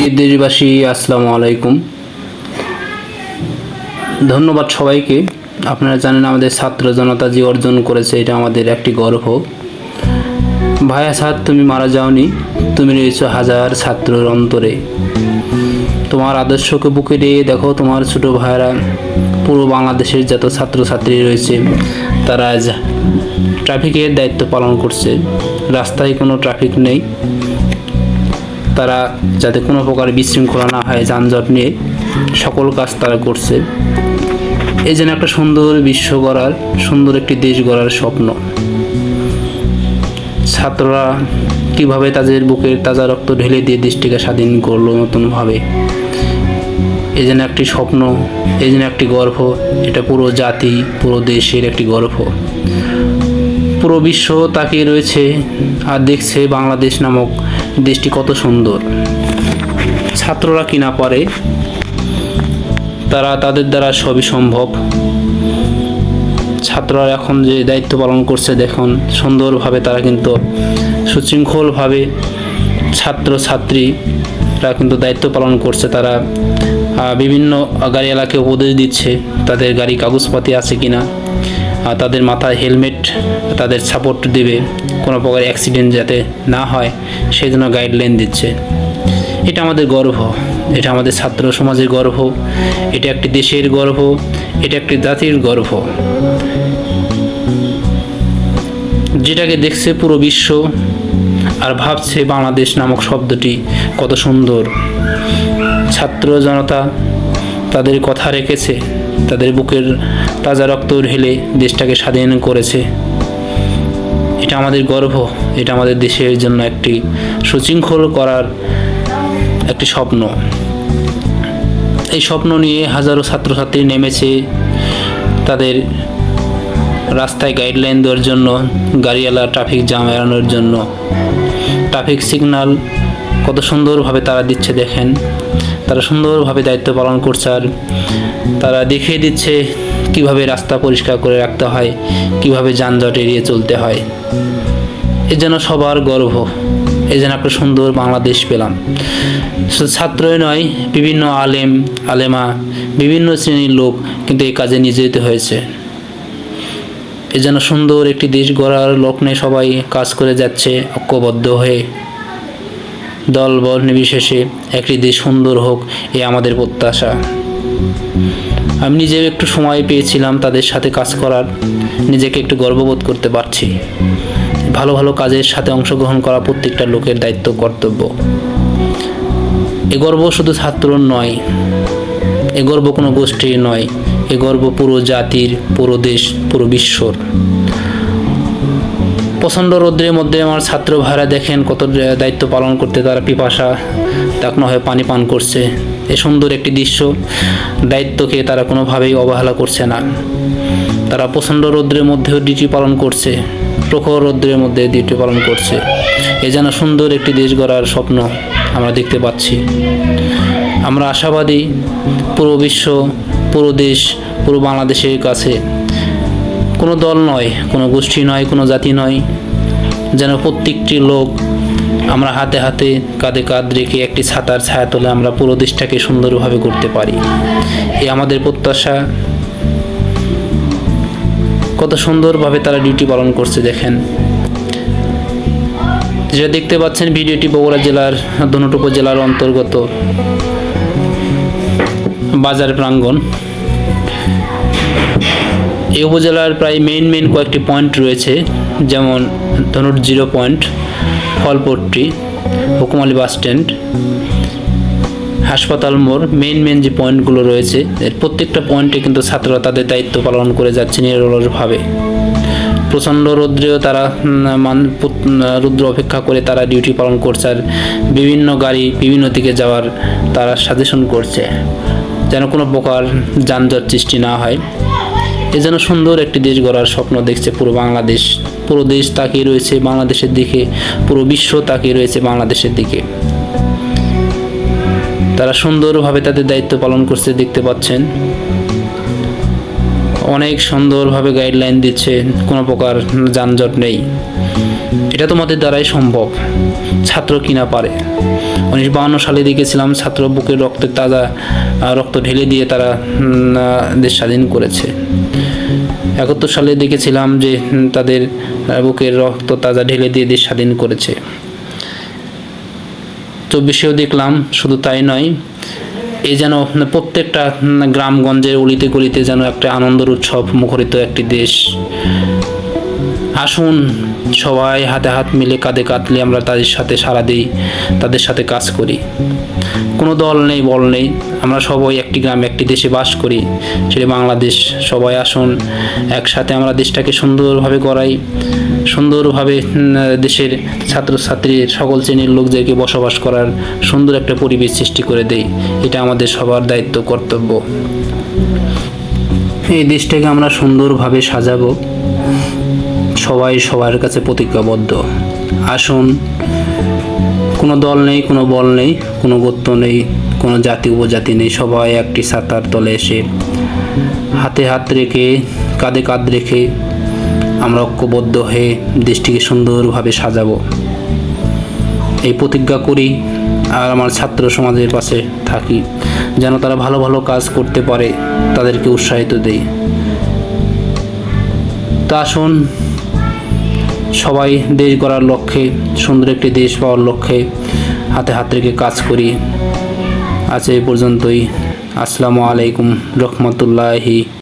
প্রিয় দেশবাসী, আসসালামু আলাইকুম। ধন্যবাদ সবাইকে। আপনারা জানেন আমাদের ছাত্র জনতা যে অর্জন করেছে, এটা আমাদের একটি গর্ব। ভাইয়া সাদ তুমি মারা যাওনি, তুমি রয়েছো হাজার ছাত্রর অন্তরে। তোমার আদর্শকে বুকে নিয়ে দেখো, তোমার ছোট ভাইয়েরা পুরো বাংলাদেশের যত ছাত্রছাত্রী রয়েছে, তারা আজ ট্রাফিকের দায়িত্ব পালন করছে। রাস্তায় কোনো ট্রাফিক নেই। তারা যাতে কোনো প্রকার বিশৃঙ্খলা না হয়, যানজট নিয়ে সকল কাজ তারা করছে। এই যেন একটা সুন্দর বিশ্ব গড়ার, সুন্দর একটি দেশ গড়ার স্বপ্ন। ছাত্ররা কীভাবে তাদের বুকের তাজা রক্ত ঢেলে দিয়ে দেশটিকে স্বাধীন করল নতুনভাবে? এই যেন একটি স্বপ্ন, এই যেন একটি গর্ব এটা পুরো জাতি, পুরো দেশের একটি গর্ব পুরো বিশ্ব তাকিয়ে রয়েছে আর দেখছে বাংলাদেশ নামক দেশটি কত সুন্দর। ছাত্ররা কি না পারে, তারা তাদের দ্বারা সবই সম্ভব। ছাত্ররা এখন যে দায়িত্ব পালন করছে, দেখুন, সুন্দরভাবে তারা কিন্তু সুশৃঙ্খলভাবে ছাত্র ছাত্রীরা কিন্তু দায়িত্ব পালন করছে। তারা বিভিন্ন গাড়িওয়ালাকে উপদেশ দিচ্ছে, তাদের গাড়ি কাগজপাতি আছে কিনা। তাদের মাথায় হেলমেট, তাদের সাপোর্ট দেবে কোনো প্রকার অ্যাক্সিডেন্ট যাতে না হয় সেই জন্য গাইডলাইন দিচ্ছে। এটা আমাদের গর্ব, এটা আমাদের ছাত্র সমাজের গর্ব, এটা একটি দেশের গর্ব, এটা একটি জাতির গর্ব। যেটাকে দেখছে পুরো বিশ্ব আর ভাবছে বাংলাদেশ নামক শব্দটি কত সুন্দর। ছাত্র জনতা তাদের কথা রেখেছে। তাদের বুকের তাজা রক্ত ঢেলে দেশটাকে স্বাধীন করেছে। এটা আমাদের গর্ব, এটা আমাদের দেশের জন্য একটি সুশৃঙ্খল করার একটি স্বপ্ন। এই স্বপ্ন নিয়ে হাজারো ছাত্রছাত্রী নেমেছে তাদের রাস্তায় গাইডলাইন দেওয়ার জন্য, গাড়িওয়ালা ট্রাফিক জ্যাম এড়ানোর জন্য। ট্রাফিক সিগন্যাল কত সুন্দরভাবে তারা দিচ্ছে দেখেন। তারা সুন্দরভাবে দায়িত্ব পালন করছে আর তারা দেখিয়ে দিচ্ছে কীভাবে রাস্তা পরিষ্কার করে রাখতে হয়, কীভাবে যানজট এড়িয়ে চলতে হয়। এ যেন সবার গর্ব, এ যেন একটা সুন্দর বাংলাদেশ পেলাম। শুধু ছাত্রই নয়, বিভিন্ন আলেম, আলেমা, বিভিন্ন শ্রেণির লোক কিন্তু এই কাজে নিয়োজিত হয়েছে। এ যেন সুন্দর একটি দেশ গড়ার লগ্নে সবাই কাজ করে যাচ্ছে, ঐক্যবদ্ধ হয়ে। দল বল নির্বিশেষে একটি দেশ সুন্দর হোক, এ আমাদের প্রত্যাশা। আমি নিজেও একটু সময় পেয়েছিলাম তাদের সাথে কাজ করার, নিজেকে একটু গর্ববোধ করতে পারছি। ভালো ভালো কাজের সাথে অংশগ্রহণ করা প্রত্যেকটা লোকের দায়িত্ব, কর্তব্য। এ গর্ব শুধু ছাত্রর নয়, এ গর্ব কোনো গোষ্ঠীর নয়, এ গর্ব পুরো জাতির, পুরো দেশ, পুরো বিশ্বর। প্রচণ্ড রৌদ্রের মধ্যে আমার ছাত্র ভাইরা দেখেন কত দায়িত্ব পালন করতে, তারা পিপাসা, তাকনো হয়ে পানি পান করছে। এ সুন্দর একটি দৃশ্য। দায়িত্বকে তারা কোনোভাবেই অবহেলা করছে না। তারা প্রচণ্ড রৌদ্রের মধ্যেও ডিউটি পালন করছে, প্রখর রৌদ্রের মধ্যে ডিউটি পালন করছে। এ যেন সুন্দর একটি দেশ গড়ার স্বপ্ন আমরা দেখতে পাচ্ছি। আমরা আশাবাদী পুরো বিশ্ব, পুরো দেশ, পুরো বাংলাদেশের কাছে কোনো দল নয়, কোনো গোষ্ঠী নয়, কোনো জাতি নয়। যেন প্রত্যেকটি লোক আমরা হাতে হাতে, কাঁধে কাঁধ রেখে একটি ছাতার ছায়া তোলে আমরা পুরো দেশটাকে সুন্দরভাবে করতে পারি। এ আমাদের প্রত্যাশা। কত সুন্দরভাবে তারা ডিউটি পালন করছে, দেখেন। যেটা দেখতে পাচ্ছেন, ভিডিওটি বগুড়া জেলার ধনুট উপজেলার অন্তর্গত বাজার প্রাঙ্গণ। এই উপজেলার প্রায় মেইন মেইন কয়েকটি পয়েন্ট রয়েছে, যেমন Dhunat zero point Falpatti, Hukumali bus stand হাসপাতাল মোড় মেইন মেইন যে পয়েন্টগুলো রয়েছে, এর প্রত্যেকটা পয়েন্টে কিন্তু ছাত্ররা তাদের দায়িত্ব পালন করে যাচ্ছে নিরলসভাবে। প্রচণ্ড রৌদ্রেও তারা মান- রৌদ্র অপেক্ষা করে তারা ডিউটি পালন করছে আর বিভিন্ন গাড়ি বিভিন্ন দিকে যাওয়ার তারা সাজেশন করছে, যেন কোনো প্রকার যানজট সৃষ্টি না হয়। এ যেন সুন্দর একটি দেশ গড়ার স্বপ্ন দেখছে পুরো বাংলাদেশ। পুরো দেশ তাকিয়ে রয়েছে বাংলাদেশের দিকে। পুরো বিশ্ব তাকিয়ে রয়েছে বাংলাদেশের দিকে। তারা সুন্দরভাবে তাদের দায়িত্ব পালন করছে দেখতে পাচ্ছেন। অনেক সুন্দরভাবে গাইডলাইন দিচ্ছে, কোনো প্রকার যানজট নেই। এটা তোমাদের দ্বারাই সম্ভব। ছাত্র কিনা পারে। উনিশশো বাহান্ন সালে দেখেছিলাম ছাত্র বুকের রক্তের তাজা রক্ত ঢেলে দিয়ে তারা দেশ স্বাধীন করেছে। একাত্তর সালে দেখেছিলাম যে তাদের বুকের রক্ত তাজা ঢেলে দিয়ে দেশ স্বাধীন করেছে। চব্বিশেও দেখলাম, শুধু তাই নয় এই যেন প্রত্যেকটা গ্রামগঞ্জের অলিতে গলিতে যেন একটা আনন্দের উৎসব মুখরিত একটি দেশ। আসুন, সবাই হাতে হাত মিলে কাঁধে কাঁদলে আমরা তাদের সাথে সারা দিই, তাদের সাথে কাজ করি। কোনো দল নেই, বল নেই, আমরা সবাই একটি গ্রামে একটি দেশে বাস করি, সেটি বাংলাদেশ। সবাই আসুন, একসাথে আমরা দেশটাকে সুন্দরভাবে গড়াই, সুন্দরভাবে দেশের ছাত্রছাত্রী সকল শ্রেণির লোকদেরকে বসবাস করার সুন্দর একটা পরিবেশ সৃষ্টি করে দেই, এটা আমাদের সবার দায়িত্ব, কর্তব্য। এই দেশটাকে আমরা সুন্দরভাবে সাজাবো। সবাই সবার কাছে প্রতিজ্ঞাবদ্ধ। আসুন, কোনো দল নেই, কোনো বল নেই, কোনো গোত্র নেই, কোনো জাতি, উপজাতি নেই, সবাই একটি সাঁতার তলে এসে হাতে হাত রেখে, কাঁধে কাঁধ রেখে আমরা ঐক্যবদ্ধ হয়ে দেশটিকে সুন্দরভাবে সাজাবো। এই প্রতিজ্ঞা করি আর আমার ছাত্র সমাজের পাশে থাকি, যেন তারা ভালো ভালো কাজ করতে পারে, তাদেরকে উৎসাহিত দেই। তা আসুন সবাই দেশ গড়ার লক্ষ্যে, সুন্দর একটি দেশ পাওয়ার লক্ষ্যে হাতে হাত রেখে কাজ করি। আজ এই পর্যন্তই। আসসালামু আলাইকুম রহমতুল্লাহি